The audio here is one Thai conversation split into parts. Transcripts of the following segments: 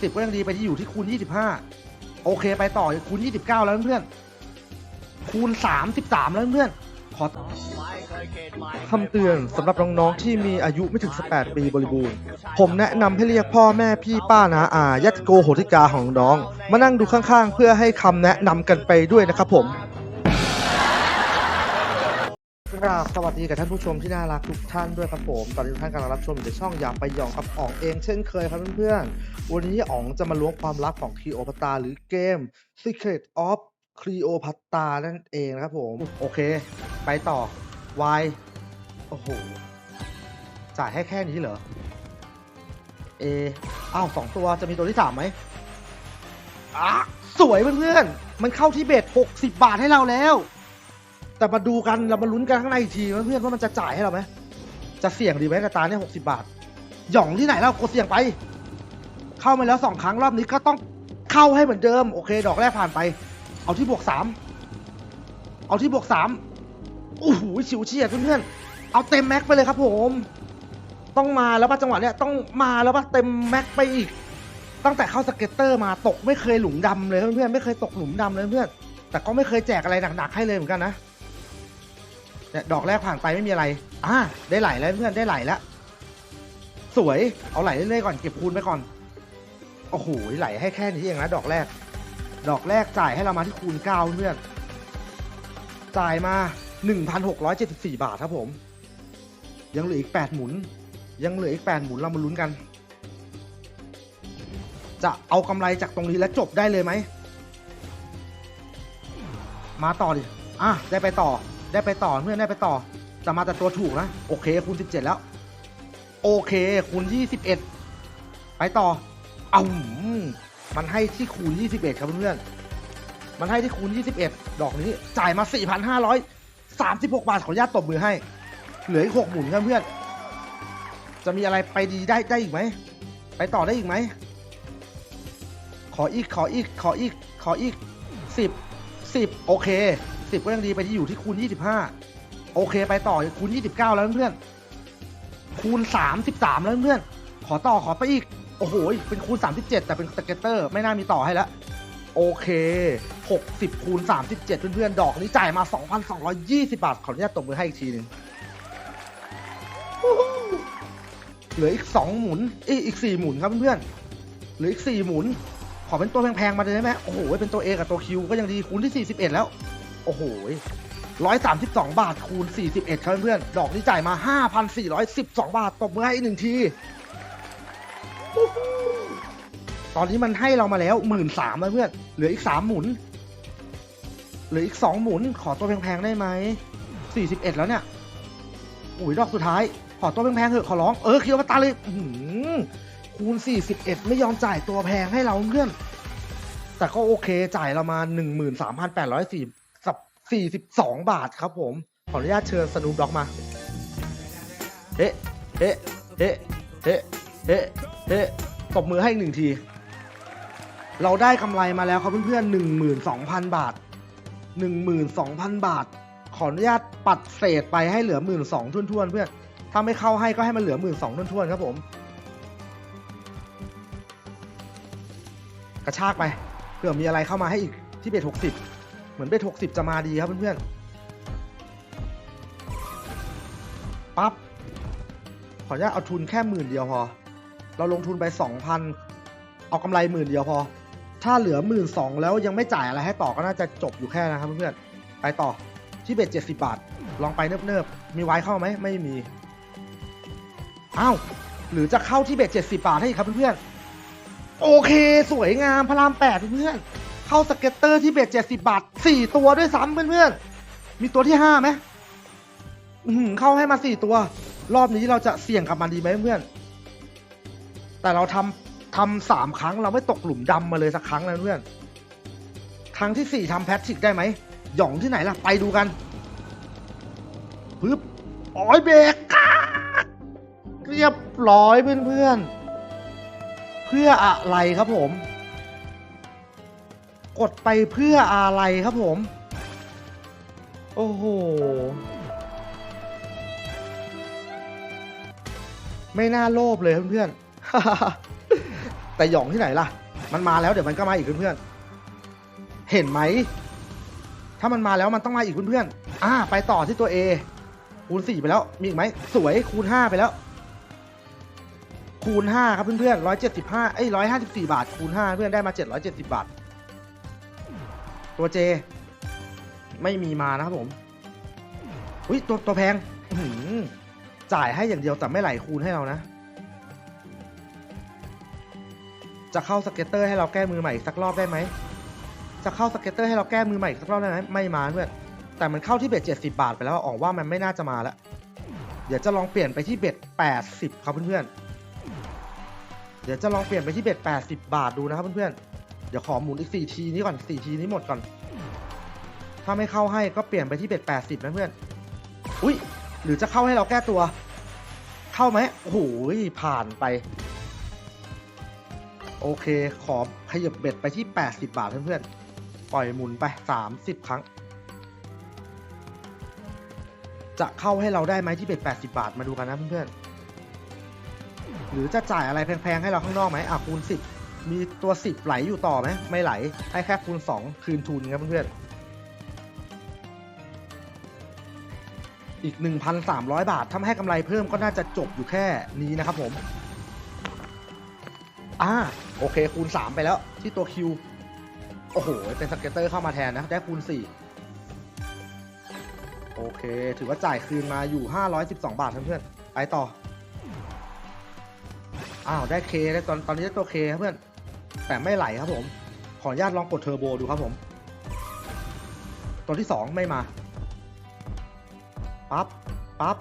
10ก็ยังดีไปที่อยู่ที่คูณ25โอเคไปต่อคูณ29แล้วเพื่อนคูณ33แล้วเพื่อนขอคำเตือนสำหรับน้องๆที่มีอายุไม่ถึง 18 ปีบริบูรณ์ ผมแนะนำให้เรียกพ่อแม่พี่ป้านาอาญาติโกโหติกาของน้อง มานั่งดูข้างๆ เพื่อให้คำแนะนำกันไปด้วยนะครับผม กราบสวัสดีกับท่านผู้ชมที่น่ารักทุกท่านด้วยครับผม ตอนนี้ทุกท่านกำลังรับชมอยู่ในช่องอยากไปหยองกับอ๋องเองเช่นเคยครับเพื่อนๆ วันนี้อ๋องจะมาล้วงความลับของค e โอพัตตาหรือเกม Secret of Cleopatra นั่นเองนะครับผม โอเค ไปต่อ Y โอ้โห จ่ายให้แค่นี้เหรอ A อ้าวสองตัวจะมีตัวที่สามไหมอะสวยเพื่อนๆ มันเข้าที่เบ็ด60 บาทให้เราแล้ว แต่มาดูกันเรามาลุ้นกันข้างในอีกทีเพื่อนว่ามันจะจ่ายให้เราไหมจะเสี่ยงดีไหมกระตาเนี่ยหกสิบาท หย่องที่ไหนเรากดเสี่ยงไป เข้ามาแล้วสองครั้งรอบนี้ก็ต้องเข้าให้เหมือนเดิม โอเค ดอกแรกผ่านไป เอาที่บวกสามเอาที่บวกสามโอ้โหฉิวเฉียดเพื่อนๆเอาเต็มแม็กไปเลยครับผม ต้องมาแล้วป่ะจังหวะเนี้ยต้องมาแล้วป่ะเต็มแม็กไปอีก ตั้งแต่เข้าสเก็ตเตอร์มาตกไม่เคยหลุมดำเลยเพื่อนๆไม่เคยตกหลุมดำเลยเพื่อนแต่ก็ไม่เคยแจกอะไรหนักๆให้เลยเหมือนกันนะ เนี่ยดอกแรกผ่านไปไม่มีอะไร อ่า ได้ไหลแล้วเพื่อนได้ไหลแล้ว สวย เอาไหลเรื่อยๆก่อนเก็บคูณไปก่อน โอ้โห ไหลให้แค่นี้เองนะดอกแรก ดอกแรกจ่ายให้เรามาที่คูณเก้าเพื่อน จ่ายมา 1,674 บาทครับผม ยังเหลืออีก 8 หมุน ยังเหลืออีก 8 หมุนเรามาลุ้นกัน จะเอากำไรจากตรงนี้แล้วจบได้เลยไหม มาต่อดิ อะ ได้ไปต่อ ได้ไปต่อเพื่อนได้ไปต่อแต่มาแต่ตัวถูกนะ โอเคคูณ17 แล้ว โอเคคูณ21 ไปต่อ เอาหืมมันให้ที่คูณ21 ครับเพื่อนๆมันให้ที่คูณ21 ดอกนี้จ่ายมา 4,536 บาทขออนุญาตตบมือให้ เหลืออีก6หมุนครับเพื่อนจะมีอะไรไปดีได้ได้อีกไหม ไปต่อได้อีกไหม ขออีกขออีกขออีกขออีกสิบสิบโอเค สิบก็ยังดีไปที่อยู่ที่คูณยี่สิบห้าโอเคไปต่อคูณยี่สิบเก้าแล้วเพื่อนคูณสามสิบสามแล้วเพื่อนขอต่อขอไปอีก โอ้โห เป็นคูณสามสิบเจ็ดแต่เป็นสเก็ตเตอร์ ไม่น่ามีต่อให้แล้วโอเคหกสิบคูณสามสิบเจ็ดเพื่อนๆ ดอกนี้จ่ายมาสองพันสองร้อยยี่สิบาท ขออนุญาตตบมือให้อีกทีหนึ่งเหลืออีกสองหมุนอยอีกสี่หมุนครับเพื่อนๆเหลืออีกสี่หมุนขอเป็นตัวแพงๆมาเลยได้ไหมโอ้โห เป็นตัว A กับตัว Q ก็ยังดีคูณที่ 41 แล้ว โอ้โห132บาทคูณ41ครับเพื่อนดอกนี้จ่ายมา5,412บาทตบมือให้อีกหนึ่งที ตอนนี้มันให้เรามาแล้ว1 3ื่นแล้วเพื่อน เหลืออีก3หมุน เหลืออีก2หมุน ขอตัวแพงๆได้ไหม41แล้วเนี่ย อุ้ยดอกสุดท้าย ขอตัวแพงๆเถอะขอร้อง เออเคียวมาตาเลยอื้อหือคูณ41ไม่ยอมจ่ายตัวแพงให้เราเพื่อน แต่ก็โอเคจ่ายเรามา13,804สับ 42 บาทครับผม ขออนุญาตเชิญสนุปด็อกมา เฮ้เฮ้เฮ้เฮ้เฮ้เฮ้ตบมือให้อีกหนึ่งที เราได้กำไรมาแล้วครับเพื่อนๆ12,000 บาท 12,000 บาท ขออนุญาตปัดเศษไปให้เหลือ 12,000ทุ่นๆเพื่อน ถ้าไม่เข้าให้ก็ให้มันเหลือ 12,000ทุ่นๆครับผม กระชากไปเผื่อมีอะไรเข้ามาให้อีกที่เบทหกสิบ เหมือนเบทหกสิบจะมาดีครับเพื่อนๆ ปั๊บ ขออนุญาตเอาทุนแค่หมื่นเดียวพอ เราลงทุนไปสองพัน เอากำไรหมื่นเดียวพอ ถ้าเหลือหมื่นสองแล้วยังไม่จ่ายอะไรให้ต่อก็น่าจะจบอยู่แค่นะครับเพื่อนๆ ไปต่อที่เบทเจ็ดสิบาท ลองไปเนิบๆ มีไว้เข้าไหม ไม่มี อ้าว หรือจะเข้าที่เบทเจ็ดสิบาทให้อีกครับเพื่อนๆ โอเค สวยงามพระรามแปดเพื่อนๆ เข้าสเก็ตเตอร์ที่เบ็ดเจ็ดสิบาทสี่ตัวด้วยซ้ำเพื่อนๆ มีตัวที่ห้าไหมเข้าให้มาสี่ตัว รอบนี้เราจะเสี่ยงกับมันดีไหมเพื่อนแต่เราทำทำสามครั้งเราไม่ตกหลุมดำมาเลยสักครั้งเลยเพื่อน ครั้งที่สี่ทำแพทริกได้ไหม หย่องที่ไหนล่ะ ไปดูกันปึ๊บอ้ยเบรกเรียบร้อยเพื่อนๆ เพื่ออะไรครับผม กดไปเพื่ออะไรครับผม โอ้โห ไม่น่าโลภเลยเพื่อนๆ แต่หยองที่ไหนล่ะ มันมาแล้วเดี๋ยวมันก็มาอีกเพื่อนๆ เห็นไหม ถ้ามันมาแล้วมันต้องมาอีกเพื่อนๆ อ่า ไปต่อที่ตัว A คูณสี่ไปแล้ว มีอีกไหม สวยคูณห้าไปแล้ว คูณห้าครับเพื่อนๆร้อยเจ็ดสิบห้าเอ้ยร้อยห้าสิบสี่บาท คูณห้าเพื่อนได้มาเจ็ดร้อยเจ็ดสิบาท ตัว J ไม่มีมานะครับผมอุ้ยตัวตัวแพงจ่ายให้อย่างเดียวแต่ไม่ไหลคูณให้เรานะ จะเข้าสเก็ตเตอร์ให้เราแก้มือใหม่อีกสักรอบได้ไหมจะเข้าสเก็ตเตอร์ให้เราแก้มือใหม่อีกสักรอบได้ไหมไม่มาเพื่อนแต่มันเข้าที่เบ็ดเจ็ดสิบาทไปแล้วออกว่ามันไม่น่าจะมาแล้วเดี๋ยวจะลองเปลี่ยนไปที่เบ็ดแปดสิบครับเพื่อนๆเดี๋ยวจะลองเปลี่ยนไปที่เบ็ดแปดสิบาทดูนะครับเพื่อนๆ เดี๋ยวขอหมุนอีกสี่ทีนี้ก่อนสี่ทีนี้หมดก่อน ถ้าไม่เข้าให้ก็เปลี่ยนไปที่เบ็ดแปดสิบนะเพื่อน อุ้ย หรือจะเข้าให้เราแก้ตัว เข้าไหมโอ้โหผ่านไป โอเค ขอขยับเบ็ดไปที่80บาทเพื่อนๆ ปล่อยหมุนไป30ครั้ง จะเข้าให้เราได้ไหมที่เบ็ด80บาทมาดูกันนะเพื่อนๆ หรือจะจ่ายอะไรแพงๆให้เราข้างนอกไหมอะคูณ10 มีตัว10ไหลอยู่ต่อไหมไม่ไหล ให้แค่คูณ2คืนทุนครับเพื่อนๆอีก 1,300 บาทถ้าให้กำไรเพิ่มก็น่าจะจบอยู่แค่นี้นะครับผมอ่าโอเคคูณ 3 ไปแล้วที่ตัวคิวโอ้โห เป็นสเก็ตเตอร์เข้ามาแทนนะ ได้คูณ 4 โอเค ถือว่าจ่ายคืนมาอยู่ 512 บาทเพื่อนๆไปต่อ อ้าว ได้เคได้ตอนตอนนี้ได้ตัวเคครับเพื่อน แต่ไม่ไหลครับผม ขออนุญาตลองกดเทอร์โบดูครับผม ตัวที่ 2 ไม่มา ปั๊บ ปั๊บ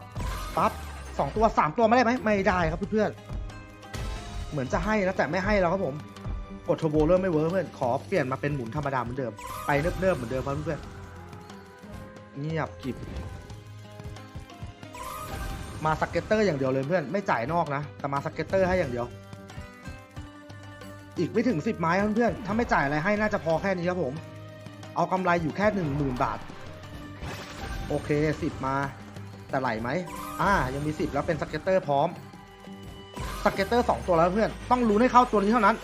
ปั๊บสองตัวสามตัวไม่ได้ไหมไม่ได้ครับเพื่อนๆ เหมือนจะให้นะแต่ไม่ให้แล้วครับผม กดเทอร์โบเริ่มไม่เวิร์กเพื่อน ขอเปลี่ยนมาเป็นหมุนธรรมดาเหมือนเดิม ไปเนิบๆเหมือนเดิมครับเพื่อนๆ เงียบกิบมาสเก็ตเตอร์อย่างเดียวเลยเพื่อน ไม่จ่ายนอกนะ แต่มาสเก็ตเตอร์ให้อย่างเดียว อีกไม่ถึงสิบไม้ครับเพื่อนๆถ้าไม่จ่ายอะไรให้น่าจะพอแค่นี้ครับผม เอากำไรอยู่แค่หนึ่งหมื่นบาท โอเคสิบมาแต่ไหลไหมอ่า ยังมีสิบแล้วเป็นสเก็ตเตอร์พร้อมสเก็ตเตอร์สองตัวแล้วเพื่อน ต้องลุ้ให้เข้าตัวนี้เท่านั้น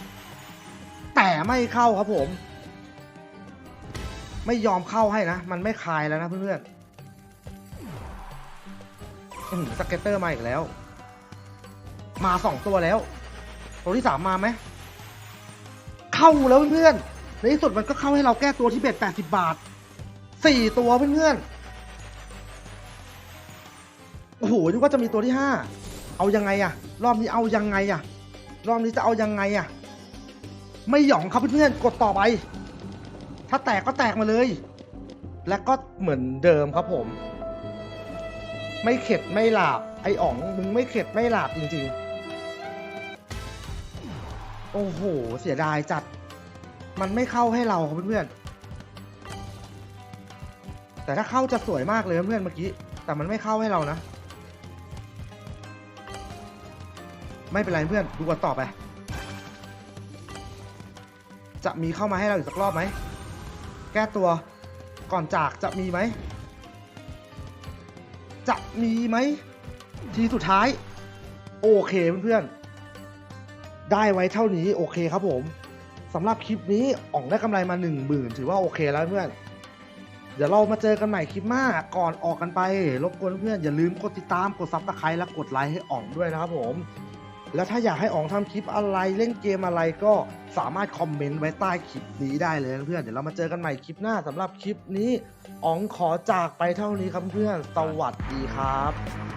แต่ไม่เข้าครับผม ไม่ยอมเข้าให้นะ มันไม่คายแล้วนะเพื่อนๆสเก็ตเตอร์มาอีกแล้ว มาสองตัวแล้ว ตัวที่สามมาไหม เข้าแล้วเพื่อนในที่สุดมันก็เข้าให้เราแก้ตัวที่เบ็ดแปดสิบบาทสี่ตัวเพื่อนโอ้โหนึกว่าจะมีตัวที่ห้าเอายังไงอะรอบนี้เอายังไงอะรอบนี้จะเอายังไงอะไม่หยองครับเพื่อนๆกดต่อไป ถ้าแตกก็แตกมาเลย และก็เหมือนเดิมครับผม ไม่เข็ดไม่หลาบไอ้อ๋องมึงไม่เข็ดไม่หลาบจริง ๆ โอ้โห เสียดายจัด มันไม่เข้าให้เราครับเพื่อนๆ แต่ถ้าเข้าจะสวยมากเลยเพื่อนเมื่อกี้ แต่มันไม่เข้าให้เรานะ ไม่เป็นไรเพื่อน ดูกันต่อไป จะมีเข้ามาให้เราอีกสักรอบไหม แก้ตัว ก่อนจากจะมีไหม จะมีไหม ทีสุดท้าย โอเคเพื่อนๆ ได้ไว้เท่านี้โอเคครับผมสำหรับคลิปนี้อ่องได้กำไรมา1 0,000ถือว่าโอเคแล้วเพื่อน เดี๋ยวเรามาเจอกันใหม่คลิปหน้าก่อนออกกันไป รบกวนเพื่อนอย่าลืมกดติดตามกดซับสไครต์และกดไลค์ให้อ่องด้วยนะครับผม แล้วถ้าอยากให้อ๋องทำคลิปอะไรเล่นเกมอะไรก็สามารถคอมเมนต์ไว้ใต้คลิปนี้ได้เลยเพื่อนเดี๋ยวเรามาเจอกันใหม่คลิปหน้าสำหรับคลิปนี้อ๋องขอจากไปเท่านี้ครับเพื่อนสวัสดีครับ